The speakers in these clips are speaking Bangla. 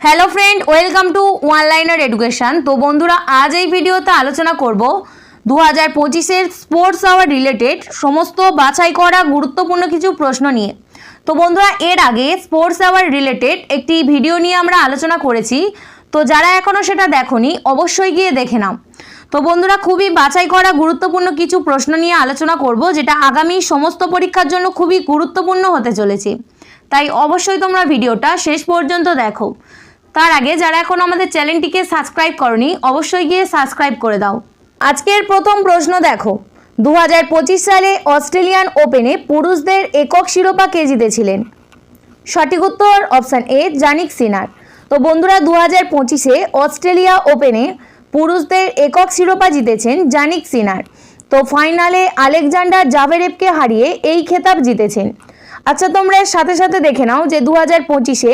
Hello friend welcome to one liner education তো বন্ধুরা, আজ এই ভিডিওতে আলোচনা করব দু হাজার পঁচিশের স্পোর্টস আওয়ার রিলেটেড সমস্ত বাছাই করা গুরুত্বপূর্ণ কিছু প্রশ্ন নিয়ে। তো বন্ধুরা, এর আগে স্পোর্টস আওয়ার রিলেটেড একটি ভিডিও নিয়ে আমরা আলোচনা করেছি। তো যারা এখনও সেটা দেখোনি, অবশ্যই গিয়ে দেখে নাও। তো বন্ধুরা, খুবই বাছাই করা গুরুত্বপূর্ণ কিছু প্রশ্ন নিয়ে আলোচনা করব, যেটা আগামী সমস্ত পরীক্ষার জন্য খুবই গুরুত্বপূর্ণ হতে চলেছে। তাই অবশ্যই তোমরা ভিডিওটা শেষ পর্যন্ত দেখো। তার আগে যারা এখন আমাদের চ্যানেলটিকে সাবস্ক্রাইব করনি, অবশ্যই গিয়ে সাবস্ক্রাইব করে দাও। আজকের প্রথম প্রশ্ন দেখো। দু হাজার পঁচিশ সালে অস্ট্রেলিয়ান ওপেনে পুরুষদের একক শিরোপা কে জিতেছিলেন? সঠিক উত্তর অপশান এ, জানিক সিনার। তো বন্ধুরা দু হাজার পঁচিশে অস্ট্রেলিয়া ওপেনে পুরুষদের একক শিরোপা জিতেছেন জানিক সিনার। তো ফাইনালে আলেকজান্ডার জাভেরেভকে হারিয়ে এই খেতাব জিতেছেন। আচ্ছা তোমরা সাথে সাথে দেখে নাও যে দু হাজার পঁচিশে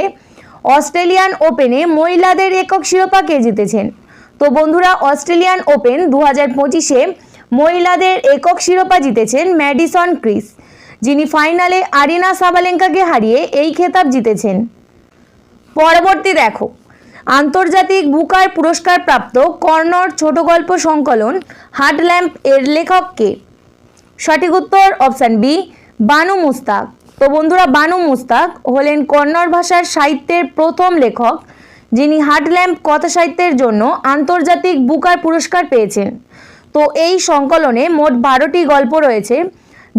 অস্ট্রেলিয়ান ওপেনে মহিলাদের একক শিরোপা কে জিতেছেন? তো বন্ধুরা, অস্ট্রেলিয়ান ওপেন দু হাজার পঁচিশে মহিলাদের একক শিরোপা জিতেছেন ম্যাডিসন ক্রিস, যিনি ফাইনালে আরিনা সাবালেঙ্কাকে হারিয়ে এই খেতাব জিতেছেন। পরবর্তী দেখো, আন্তর্জাতিক বুকার পুরস্কার প্রাপ্ত কর্নর ছোট গল্প সংকলন হার্ট ল্যাম্প এর লেখককে সঠিক উত্তর অপশান বি, বানু মুস্তাক। তো বন্ধুরা, বানু মুস্তাক হলেন কন্নড় ভাষার সাহিত্যের প্রথম লেখক, যিনি হার্ট ল্যাম্প কথা সাহিত্যের জন্য আন্তর্জাতিক বুকার পুরস্কার পেয়েছেন। তো এই সংকলনে মোট বারোটি গল্প রয়েছে,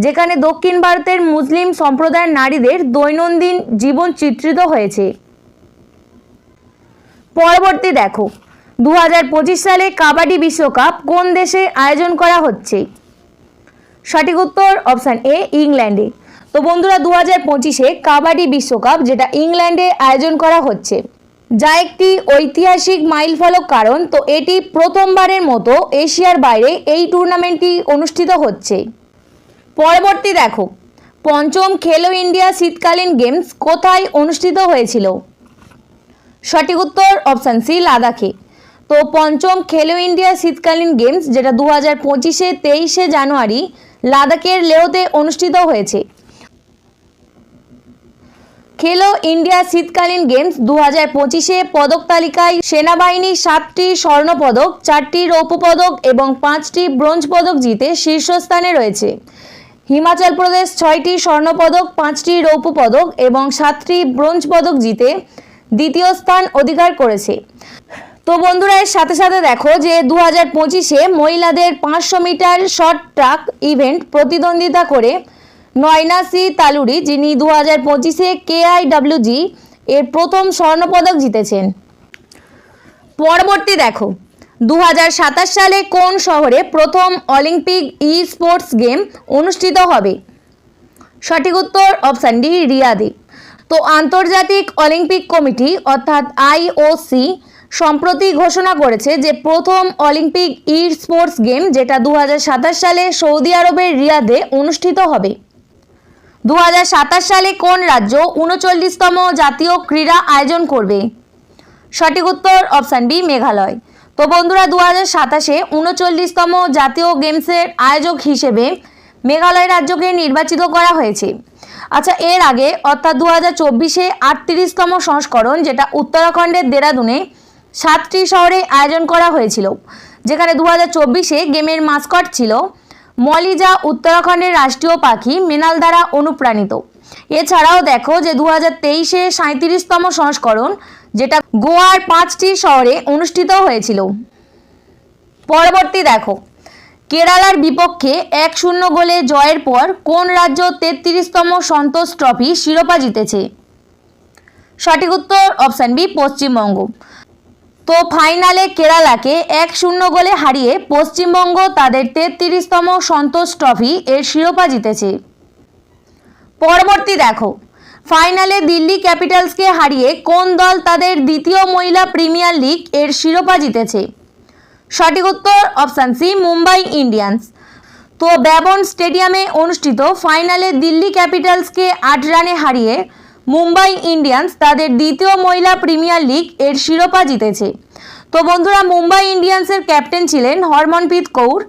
যেখানে দক্ষিণ ভারতের মুসলিম সম্প্রদায়ের নারীদের দৈনন্দিন জীবন চিত্রিত হয়েছে। পরবর্তী দেখো দু হাজার পঁচিশ সালে কাবাডি বিশ্বকাপ কোন দেশে আয়োজন করা হচ্ছে? সঠিক উত্তর অপশান এ, ইংল্যান্ডে। তো বন্ধুরা দু হাজার পঁচিশে কাবাডি বিশ্বকাপ, যেটা ইংল্যান্ডে আয়োজন করা হচ্ছে, যা একটি ঐতিহাসিক মাইলফলক কারণ, তো এটি প্রথমবারের মতো এশিয়ার বাইরে এই টুর্নামেন্টটি অনুষ্ঠিত হচ্ছে। পরবর্তী দেখো, পঞ্চম খেলো ইন্ডিয়া শীতকালীন গেমস কোথায় অনুষ্ঠিত হয়েছিল? সঠিক উত্তর অপশান সি, লাদাখে। তো পঞ্চম খেলো ইন্ডিয়া শীতকালীন গেমস, যেটা দু হাজার পঁচিশে তেইশে জানুয়ারি, লাদাখের লেহতে অনুষ্ঠিত হয়েছে। খেলো ইন্ডিয়া শীতকালীন গেমস দু হাজার পঁচিশে পদক তালিকায় সেনাবাহিনী সাতটি স্বর্ণপদক, চারটি রৌপ্য পদক এবং পাঁচটি ব্রোঞ্জ পদক জিতে শীর্ষস্থানে রয়েছে। হিমাচল প্রদেশ ছয়টি স্বর্ণপদক, পাঁচটি রৌপ্য পদক এবং সাতটি ব্রোঞ্জ পদক জিতে দ্বিতীয় স্থান অধিকার করেছে। তো বন্ধুরা, এর সাথে সাথে দেখো যে দু হাজার পঁচিশে মহিলাদের পাঁচশো মিটার শর্ট ট্রাক ইভেন্ট প্রতিদ্বন্দ্বিতা করে নয়নাসি তালুরি, যিনি দু হাজার পঁচিশে কেআইডাব্লিউজি এর প্রথম স্বর্ণপদক জিতেছেন। পরবর্তী দেখো দু হাজার সাতাশ সালে কোন শহরে প্রথম অলিম্পিক ই স্পোর্টস গেম অনুষ্ঠিত হবে? সঠিক উত্তর অপশান ডি, রিয়াদে। তো আন্তর্জাতিক অলিম্পিক কমিটি, অর্থাৎ আইওসি সম্প্রতি ঘোষণা করেছে যে প্রথম অলিম্পিক ই স্পোর্টস গেম যেটা দু হাজার সাতাশ সালে সৌদি আরবের রিয়াদে অনুষ্ঠিত হবে। দু হাজার সাতাশ সালে কোন রাজ্য উনচল্লিশতম জাতীয় ক্রীড়া আয়োজন করবে? সঠিক উত্তর অপশান বি, মেঘালয়। তো বন্ধুরা দু হাজার সাতাশে উনচল্লিশতম জাতীয় গেমসের আয়োজক হিসেবে মেঘালয় রাজ্যকে নির্বাচিত করা হয়েছে। আচ্ছা এর আগে অর্থাৎ দু হাজার চব্বিশে আটত্রিশতম সংস্করণ, যেটা উত্তরাখণ্ডের দেরাদুনে সাতটি শহরে আয়োজন করা হয়েছিল, যেখানে দু হাজার চব্বিশে গেমের মাস্কট ছিল। মলিজা উত্তরাখণ্ডের রাষ্ট্রীয় পাখি মেনাল দ্বারা অনুপ্রাণিত। এছাড়াও দেখো যে দু হাজার তেইশে সাঁত্রিশতম সংস্করণ, যেটা গোয়ার পাঁচটি শহরে অনুষ্ঠিত হয়েছিল। পরবর্তী দেখো, কেরালার বিপক্ষে এক শূন্য গোলে জয়ের পর কোন রাজ্য তেত্রিশতম সন্তোষ ট্রফি শিরোপা জিতেছে? সঠিক উত্তর অপশান বি, পশ্চিমবঙ্গ। তো ফাইনালে কেরালাকে এক শূন্য গোলে হারিয়ে পশ্চিমবঙ্গ তাদের তেত্রিশতম সন্তোষ ট্রফি এর শিরোপা জিতেছে। পরবর্তী দেখো, ফাইনালে দিল্লি ক্যাপিটালসকে হারিয়ে কোন দল তাদের দ্বিতীয় মহিলা প্রিমিয়ার লিগ এর শিরোপা জিতেছে? সঠিক উত্তর অপশান সি, মুম্বাই ইন্ডিয়ান্স। তো ব্যাবন স্টেডিয়ামে অনুষ্ঠিত ফাইনালে দিল্লি ক্যাপিটালসকে আট রানে হারিয়ে মুম্বাই ইন্ডিয়ান্স তাদের দ্বিতীয় মহিলা প্রিমিয়ার লিগ এর শিরোপা জিতেছে। তো বন্ধুরা, মুম্বাই ইন্ডিয়ান্সের ক্যাপ্টেন ছিলেন হরমনপ্রীত কৌর।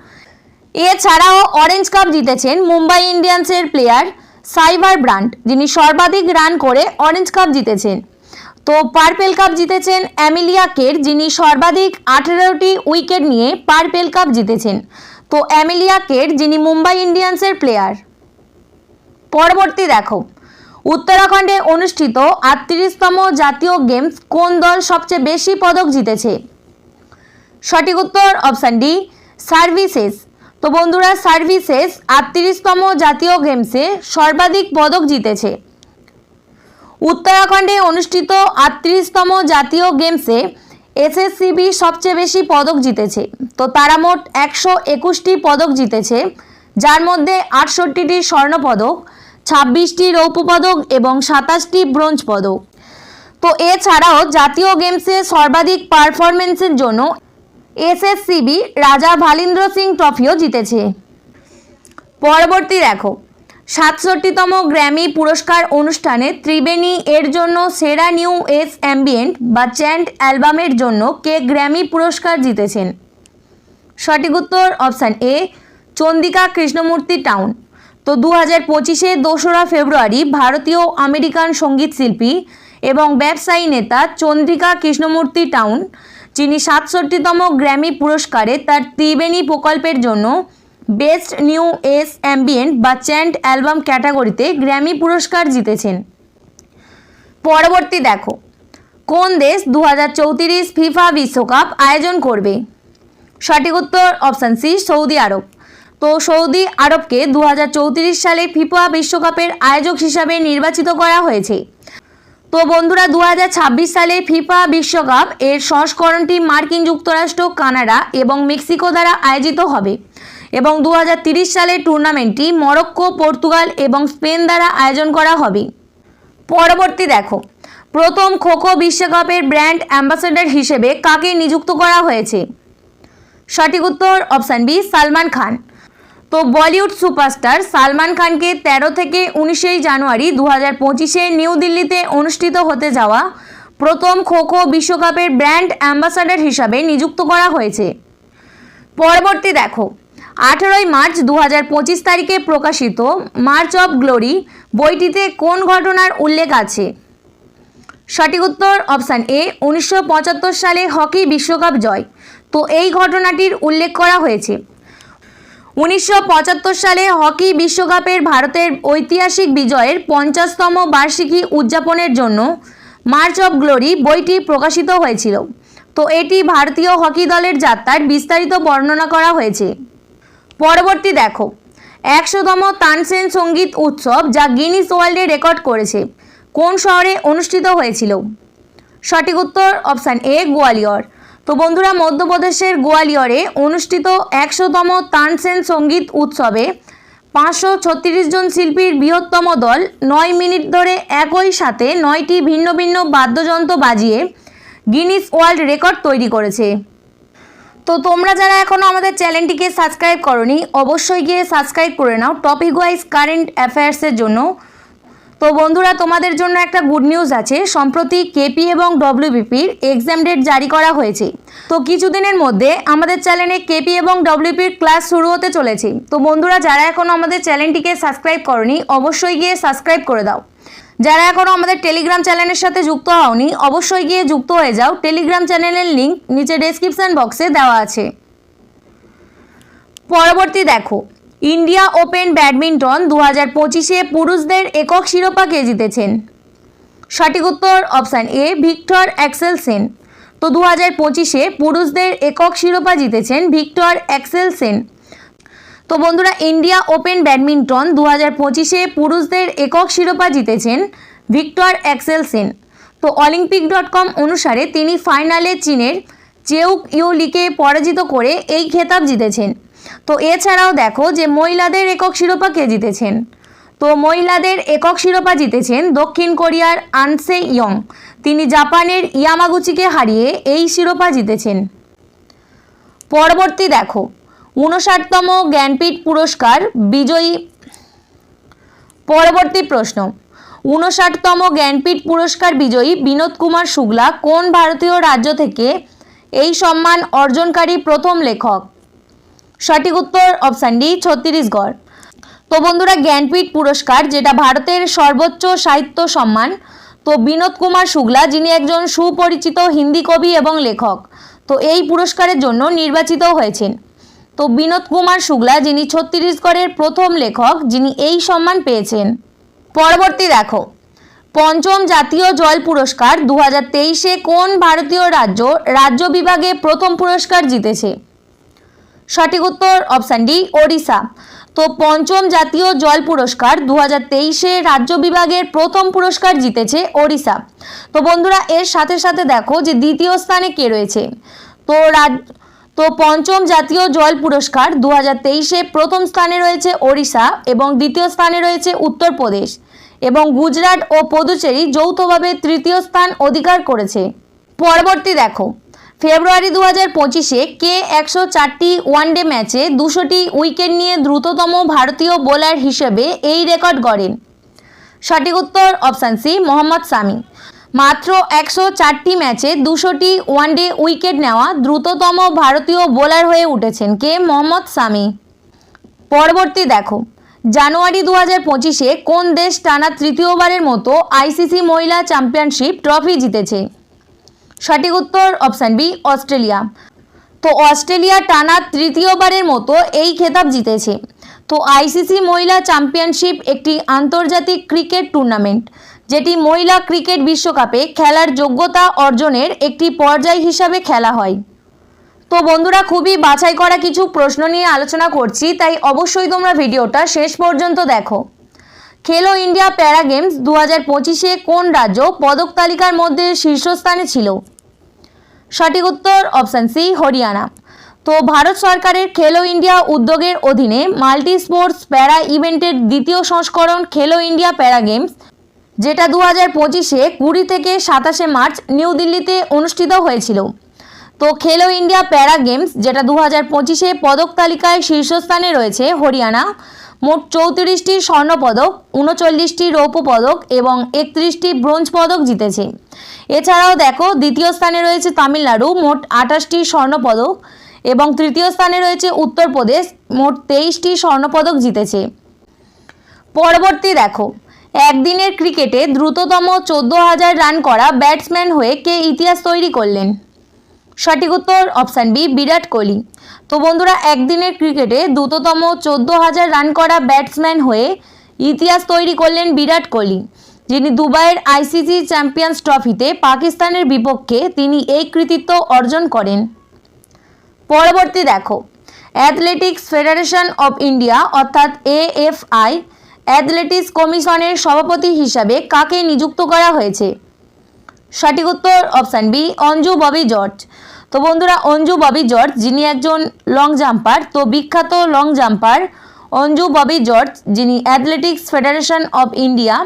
এছাড়াও অরেঞ্জ কাপ জিতেছেন মুম্বাই ইন্ডিয়ান্সের প্লেয়ার সাইবার ব্রান্ড যিনি সর্বাধিক রান করে অরেঞ্জ কাপ জিতেছেন। তো পার্পেল কাপ জিতেছেন অ্যামিলিয়া কের, যিনি সর্বাধিক আঠেরোটি উইকেট নিয়ে পার্পেল কাপ জিতেছেন। তো অ্যামিলিয়া কের, যিনি মুম্বাই ইন্ডিয়ান্সের প্লেয়ার। পরবর্তী দেখো। উত্তরাখণ্ডে অনুষ্ঠিত আটত্রিশতম জাতীয় গেমস কোন দল সবচেয়ে বেশি পদক জিতেছে? সঠিক উত্তর অপশান ডি, সার্ভিসেস। তো বন্ধুরা, সার্ভিসেস আটত্রিশতম জাতীয় গেমসে সর্বাধিক পদক জিতেছে। উত্তরাখণ্ডে অনুষ্ঠিত আটত্রিশতম জাতীয় গেমসে এসএসসিবি সবচেয়ে বেশি পদক জিতেছে। তো তারা মোট একশো একুশটি পদক জিতেছে, যার মধ্যে আটষট্টিটি স্বর্ণপদক। ছাব্বিশটি রৌপ্য পদক এবং সাতাশটি ব্রোঞ্জ পদক। তো এছাড়াও জাতীয় গেমসে সর্বাধিক পারফরমেন্সের জন্য এসএসসিবি রাজা ভালিন্দ্র সিং ট্রফিও জিতেছে। পরবর্তী দেখো, সাতষট্টিতম গ্র্যামি পুরস্কার অনুষ্ঠানে ত্রিবেণী এর জন্য সেরা নিউ এস অ্যাম্বিয়েন্ট বা চ্যান্ট অ্যালবামের জন্য কে গ্র্যামি পুরস্কার জিতেছেন? সঠিক উত্তর option A, Chandrika Krishnamurthy town. তো দু হাজার পঁচিশে দোসরা ফেব্রুয়ারি ভারতীয় আমেরিকান সংগীত শিল্পী এবং ব্যবসায়ী নেতা চন্দ্রিকা কৃষ্ণমূর্তি টাউন, যিনি সাতষট্টিতম গ্র্যামি পুরস্কারে তার ত্রিবেণী প্রকল্পের জন্য বেস্ট নিউ এস অ্যাম্বিয়েন্ট বা চ্যান্ট অ্যালবাম ক্যাটাগরিতে গ্র্যামি পুরস্কার জিতেছেন। পরবর্তী দেখো, কোন দেশ দু হাজার চৌত্রিশ ফিফা বিশ্বকাপ আয়োজন করবে? সঠিক উত্তর অপশান সি সৌদি আরব। তো সৌদি আরবকে দু হাজার চৌত্রিশ সালে ফিফা বিশ্বকাপের আয়োজক হিসাবে নির্বাচিত করা হয়েছে। তো বন্ধুরা দু হাজার ছাব্বিশ সালে ফিফা বিশ্বকাপ এর সংস্করণটি মার্কিন যুক্তরাষ্ট্র, কানাডা এবং মেক্সিকো দ্বারা আয়োজিত হবে এবং দু সালে টুর্নামেন্টটি মরক্কো, পর্তুগাল এবং স্পেন দ্বারা আয়োজন করা হবে। পরবর্তী দেখো, প্রথম খোখো বিশ্বকাপের ব্র্যান্ড অ্যাম্বাসেডর হিসেবে কাকে নিযুক্ত করা হয়েছে? সঠিক উত্তর অপশান বি, সালমান খান। তো বলিউড সুপারস্টার সালমান খানকে তেরো থেকে উনিশেই জানুয়ারি দু হাজার পঁচিশে নিউ দিল্লিতে অনুষ্ঠিত হতে যাওয়া প্রথম খোখো বিশ্বকাপের ব্র্যান্ড অ্যাম্বাসাডর হিসাবে নিযুক্ত করা হয়েছে। পরবর্তী দেখো, আঠেরোই মার্চ দু হাজার পঁচিশ তারিখে প্রকাশিত মার্চ অফ গ্লোরি বইটিতে কোন ঘটনার উল্লেখ আছে? সঠিক উত্তর অপশান এ, উনিশশো পঁচাত্তর সালে হকি বিশ্বকাপ জয়। তো এই ঘটনাটির উল্লেখ করা হয়েছে। উনিশশো পঁচাত্তর সালে হকি বিশ্বকাপের ভারতের ঐতিহাসিক বিজয়ের পঞ্চাশতম বার্ষিকী উদযাপনের জন্য মার্চ অব গ্লোরি বইটি প্রকাশিত হয়েছিল। তো এটি ভারতীয় হকি দলের যাত্রার বিস্তারিত বর্ণনা করা হয়েছে। পরবর্তী দেখো, একশোতম তানসেন সংগীত উৎসব যা গিনিস ওয়ার্ল্ডে রেকর্ড করেছে, কোন শহরে অনুষ্ঠিত হয়েছিল? সঠিক উত্তর অপশান এ, গোয়ালিয়র। তো বন্ধুরা, মধ্যপ্রদেশের গোয়ালিয়রে অনুষ্ঠিত একশোতম তানসেন সংগীত উৎসবে পাঁচশো ছত্রিশ জন শিল্পীর বৃহত্তম দল নয় মিনিট ধরে একই সাথে নয়টি ভিন্ন ভিন্ন বাদ্যযন্ত্র বাজিয়ে গিনিস ওয়ার্ল্ড রেকর্ড তৈরি করেছে। তো তোমরা যারা এখনও আমাদের চ্যানেলটিকে সাবস্ক্রাইব করনি, অবশ্যই গিয়ে সাবস্ক্রাইব করে নাও। টপিক ওয়াইজ কারেন্ট অ্যাফেয়ার্সের জন্য তো বন্ধুরা, তোমাদের জন্য একটা গুড নিউজ আছে। সম্প্রতি কেপি এবং ডব্লিউবিপির এক্সাম ডেট জারি করা হয়েছে। তো কিছুদিনের মধ্যে আমাদের চ্যানেলে কেপি এবং ডব্লিউপির ক্লাস শুরু হতে চলেছে। তো বন্ধুরা, যারা এখনও আমাদের চ্যানেলটিকে সাবস্ক্রাইব করনি, অবশ্যই গিয়ে সাবস্ক্রাইব করে দাও। যারা এখনও আমাদের টেলিগ্রাম চ্যানেলের সাথে যুক্ত হওনি, অবশ্যই গিয়ে যুক্ত হয়ে যাও। টেলিগ্রাম চ্যানেলের লিঙ্ক নিচে ডেসক্রিপশন বক্সে দেওয়া আছে। পরবর্তী দেখো ইন্ডিয়া ওপেন ব্যাডমিন্টন দু হাজার পঁচিশে পুরুষদের একক শিরোপা কে জিতেছেন? সঠিক উত্তর option A, Viktor Axelsen তো দু হাজার পঁচিশে পুরুষদের একক শিরোপা জিতেছেন ভিক্টর অ্যাক্সেল সেন তো বন্ধুরা, ইন্ডিয়া ওপেন ব্যাডমিন্টন দু হাজার পঁচিশে পুরুষদের একক শিরোপা জিতেছেন ভিক্টর অ্যাক্সেল সেন তো অলিম্পিক ডট কম অনুসারে তিনি ফাইনালে চীনের চেউক ইউলিকে পরাজিত করে এই খেতাব জিতেছেন। তো এছাড়াও দেখো যে মহিলাদের একক শিরোপা কে জিতেছেন? তো মহিলাদের একক শিরোপা জিতেছেন দক্ষিণ কোরিয়ার আনসে ইয়ং। তিনি জাপানের ইয়ামাগুচিকে হারিয়ে এই শিরোপা জিতেছেন। পরবর্তী দেখো, ঊনষাটতম জ্ঞানপীঠ পুরস্কার, বিজয়ী। পরবর্তী প্রশ্ন, ঊনষাটতম জ্ঞানপীঠ পুরস্কার বিজয়ী বিনোদ কুমার শুক্লা কোন ভারতীয় রাজ্য থেকে এই সম্মান অর্জনকারী প্রথম লেখক? সঠিক উত্তর অপশান ডি, ছত্তিশগড়। তো বন্ধুরা, জ্ঞানপীঠ পুরস্কার, যেটা ভারতের সর্বোচ্চ সাহিত্য সম্মান, তো বিনোদ কুমার শুক্লা, যিনি একজন সুপরিচিত হিন্দি কবি এবং লেখক, তো এই পুরস্কারের জন্য নির্বাচিত হয়েছেন। তো বিনোদ কুমার শুক্লা, যিনি ছত্তিশগড়ের প্রথম লেখক, যিনি এই সম্মান পেয়েছেন। পরবর্তী দেখো, পঞ্চম জাতীয় জল পুরস্কার দু হাজার কোন ভারতীয় রাজ্য রাজ্য বিভাগে প্রথম পুরস্কার জিতেছে? সঠিক উত্তর অপশান ডি ওড়িশা। তো পঞ্চম জাতীয় জল পুরস্কার দু হাজার রাজ্য বিভাগের প্রথম পুরস্কার জিতেছে ওড়িশা। তো বন্ধুরা, এর সাথে সাথে দেখো যে দ্বিতীয় স্থানে কে রয়েছে। তো রাজ, তো পঞ্চম জাতীয় জল পুরস্কার দু হাজার প্রথম স্থানে রয়েছে ওড়িশা এবং দ্বিতীয় স্থানে রয়েছে উত্তরপ্রদেশ এবং গুজরাট ও পদুচেরি যৌথভাবে তৃতীয় স্থান অধিকার করেছে। পরবর্তী দেখো। ফেব্রুয়ারি দু হাজার পঁচিশে কে একশো চারটি ওয়ানডে ম্যাচে দুশোটি উইকেট নিয়ে দ্রুততম ভারতীয় বোলার হিসেবে এই রেকর্ড গড়েন। সঠিক উত্তর অপশান সি, মোহাম্মদ সামি মাত্র একশো চারটি ম্যাচে দুশোটি ওয়ানডে উইকেট নেওয়া দ্রুততম ভারতীয় বোলার হয়ে উঠেছেন কে মোহাম্মদ সামি পরবর্তী দেখো, জানুয়ারি দু হাজার পঁচিশে কোন দেশ টানা তৃতীয়বারের মতো আইসিসি মহিলা চ্যাম্পিয়নশিপ ট্রফি জিতেছে? সঠিক উত্তর অপশান বি, অস্ট্রেলিয়া। তো অস্ট্রেলিয়া টানা তৃতীয়বারের মতো এই খেতাব জিতেছে। তো আইসিসি মহিলা চ্যাম্পিয়নশিপ একটি আন্তর্জাতিক ক্রিকেট টুর্নামেন্ট, যেটি মহিলা ক্রিকেট বিশ্বকাপে খেলার যোগ্যতা অর্জনের একটি পর্যায় হিসাবে খেলা হয়। তো বন্ধুরা, খুবই বাছাই করা কিছু প্রশ্ন নিয়ে আলোচনা করছি, তাই অবশ্যই তোমরা ভিডিওটা শেষ পর্যন্ত দেখো। খেলো ইন্ডিয়া প্যারা গেমস দু হাজার কোন রাজ্য পদক তালিকার মধ্যে শীর্ষস্থানে ছিল? সঠিক উত্তর অপশান সি হরিয়ানা। তো ভারত সরকারের খেলো ইন্ডিয়া উদ্যোগের অধীনে মাল্টি স্পোর্টস প্যারা ইভেন্টের দ্বিতীয় সংস্করণ খেলো ইন্ডিয়া প্যারা গেমস, যেটা দু হাজার পঁচিশে কুড়ি থেকে সাতাশে মার্চ নিউ দিল্লিতে অনুষ্ঠিত হয়েছিল। তো খেলো ইন্ডিয়া প্যারা গেমস, যেটা দু হাজার পঁচিশে পদক তালিকায় শীর্ষস্থানে রয়েছে হরিয়ানা। মোট চৌত্রিশটি স্বর্ণপদক, উনচল্লিশটি রৌপ্য পদক এবং একত্রিশটি ব্রোঞ্জ পদক জিতেছে। এছাড়াও দেখো, দ্বিতীয় স্থানে রয়েছে তামিলনাড়ু, মোট আঠাশটি স্বর্ণপদক এবং তৃতীয় স্থানে রয়েছে উত্তরপ্রদেশ, মোট তেইশটি স্বর্ণপদক জিতেছে। পরবর্তী দেখো, একদিনের ক্রিকেটে দ্রুততম চোদ্দ হাজার রান করা ব্যাটসম্যান হয়ে কে ইতিহাস তৈরি করলেন? সঠিক উত্তর অপশান বি বিরাট কোহলি। তো বন্ধুরা, একদিনের ক্রিকেটে দ্রুততম চোদ্দ হাজার রান করা ব্যাটসম্যান হয়ে ইতিহাস তৈরি করলেন বিরাট কোহলি, যিনি দুবাইয়ের আইসিসি চ্যাম্পিয়ন্স ট্রফিতে পাকিস্তানের বিপক্ষে তিনি এই কৃতিত্ব অর্জন করেন। পরবর্তী দেখো অ্যাথলেটিক্স ফেডারেশন অব ইন্ডিয়া অর্থাৎ এএফআই অ্যাথলেটিক্স কমিশনের সভাপতি হিসাবে কাকে নিযুক্ত করা হয়েছে? সঠিক উত্তর অপশান বি, অঞ্জু ববি জর্জ। তো বন্ধুরা, অঞ্জু ববি জর্জ, যিনি একজন লং জাম্পার, তো বিখ্যাত লং জাম্পার অঞ্জু ববি জর্জ, যিনি অ্যাথলেটিক্স ফেডারেশন অফ ইন্ডিয়া,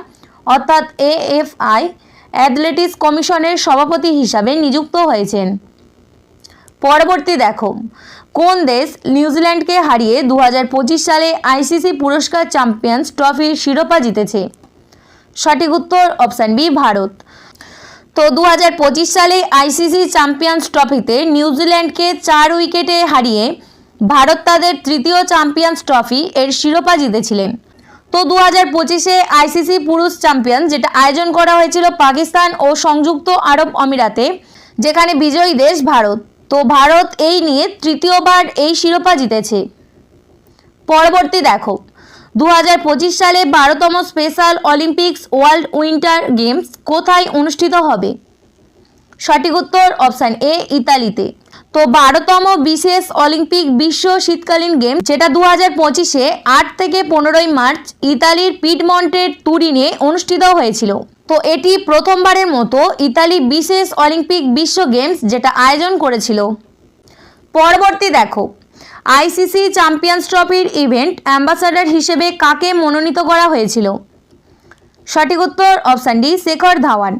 অর্থাৎ এএফআই, অ্যাথলেটিক্স কমিশনের সভাপতি হিসাবে নিযুক্ত হয়েছেন। পরবর্তী দেখো, কোন দেশ নিউজিল্যান্ডকে হারিয়ে দু হাজার পঁচিশ সালে আইসিসি পুরস্কার চ্যাম্পিয়ন্স ট্রফির শিরোপা জিতেছে? সঠিক উত্তর অপশান বি, ভারত। তো দু হাজার পঁচিশ সালে আইসিসি চ্যাম্পিয়ন্স ট্রফিতে নিউজিল্যান্ডকে চার উইকেটে হারিয়ে ভারত তাদের তৃতীয় চ্যাম্পিয়ন্স ট্রফি এর শিরোপা জিতেছিলেন। তো দু হাজার পঁচিশে আইসিসি পুরুষ চ্যাম্পিয়ন, যেটা আয়োজন করা হয়েছিল পাকিস্তান ও সংযুক্ত আরব আমিরাতে, যেখানে বিজয়ী দেশ ভারত। তো ভারত এই নিয়ে তৃতীয়বার এই শিরোপা জিতেছে। পরবর্তী দেখো। দু হাজার পঁচিশ সালে বারোতম special Olympics world winter games কোথায় অনুষ্ঠিত হবে? সঠিক উত্তর অপশান এ, ইতালিতে। তো বারোতম বিশেষ অলিম্পিক বিশ্ব শীতকালীন গেম যেটা দু হাজার পঁচিশে আট থেকে পনেরোই মার্চ ইতালির পিডমন্টের তুরিনে অনুষ্ঠিত হয়েছিল। তো এটি প্রথমবারের মতো ইতালি বিশেষ অলিম্পিক বিশ্ব গেমস যেটা আয়োজন করেছিল। পরবর্তী দেখো। আইসিসি চ্যাম্পিয়ন্স ট্রফির ইভেন্ট অ্যাম্বাসাডার হিসেবে কাকে মনোনীত করা হয়েছিল? সঠিক উত্তর অপশান ডি, শেখর ধাওয়ান।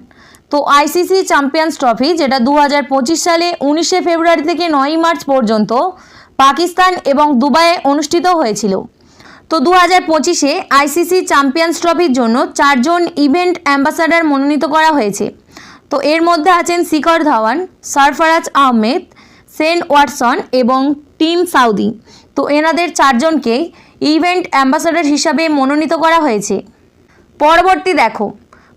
তো আইসিসি চ্যাম্পিয়ন্স ট্রফি, যেটা দু হাজার পঁচিশ সালে উনিশে ফেব্রুয়ারি থেকে নয়ই মার্চ পর্যন্ত পাকিস্তান এবং দুবাইয়ে অনুষ্ঠিত হয়েছিল। তো দু হাজার পঁচিশে আইসিসি চ্যাম্পিয়ন্স ট্রফির জন্য চারজন ইভেন্ট অ্যাম্বাসাডার মনোনীত করা হয়েছে। তো এর মধ্যে আছেন শিখর ধাওয়ান, সরফরাজ আহমেদ, সেন ওয়াটসন এবং টিম সাউদি। তো এনাদের চারজনকে ইভেন্ট অ্যাম্বাসাডার হিসাবে মনোনীত করা হয়েছে। পরবর্তী দেখো,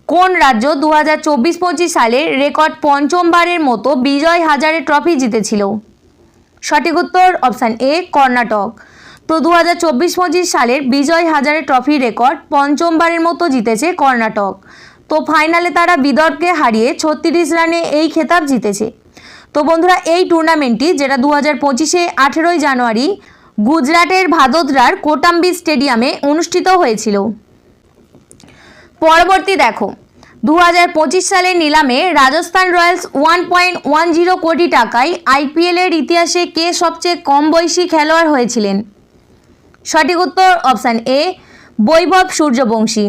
কোন রাজ্য দু হাজার চব্বিশ পঁচিশ সালে রেকর্ড পঞ্চমবারের মতো বিজয় হাজারে ট্রফি জিতেছিল? সঠিক উত্তর অপশান এ, কর্ণাটক। তো দু হাজার চব্বিশ পঁচিশ সালের বিজয় হাজারে ট্রফি রেকর্ড পঞ্চমবারের মতো জিতেছে কর্ণাটক। তো ফাইনালে তারা বিদর্ভকে হারিয়ে ছত্রিশ রানে এই খেতাব জিতেছে। তো বন্ধুরা, এই টুর্নামেন্টটি যেটা দু হাজার পঁচিশে আঠেরোই জানুয়ারি গুজরাটের ভাদোদরার কোটাম্বি স্টেডিয়ামে অনুষ্ঠিত হয়েছিল। পরবর্তী দেখো দু হাজার পঁচিশ সালের নিলামে Rajasthan Royals one point one zero কোটি টাকায় আইপিএলের ইতিহাসে কে সবচেয়ে কম বয়সী খেলোয়াড় হয়েছিলেন? সঠিক উত্তর অপশান এ, বৈভব সূর্যবংশী।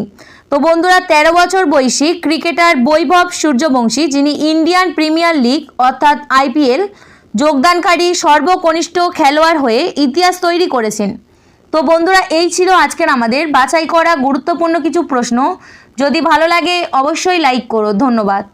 তো বন্ধুরা, তেরো বছর বয়সী ক্রিকেটার বৈভব সূর্যবংশী, যিনি ইন্ডিয়ান প্রিমিয়ার লিগ অর্থাৎ আইপিএল যোগদানকারী সর্বকনিষ্ঠ খেলোয়াড় হয়ে ইতিহাস তৈরি করেছেন। তো বন্ধুরা, এই ছিল আজকের আমাদের বাছাই করা গুরুত্বপূর্ণ কিছু প্রশ্ন। যদি ভালো লাগে, অবশ্যই লাইক করো। ধন্যবাদ।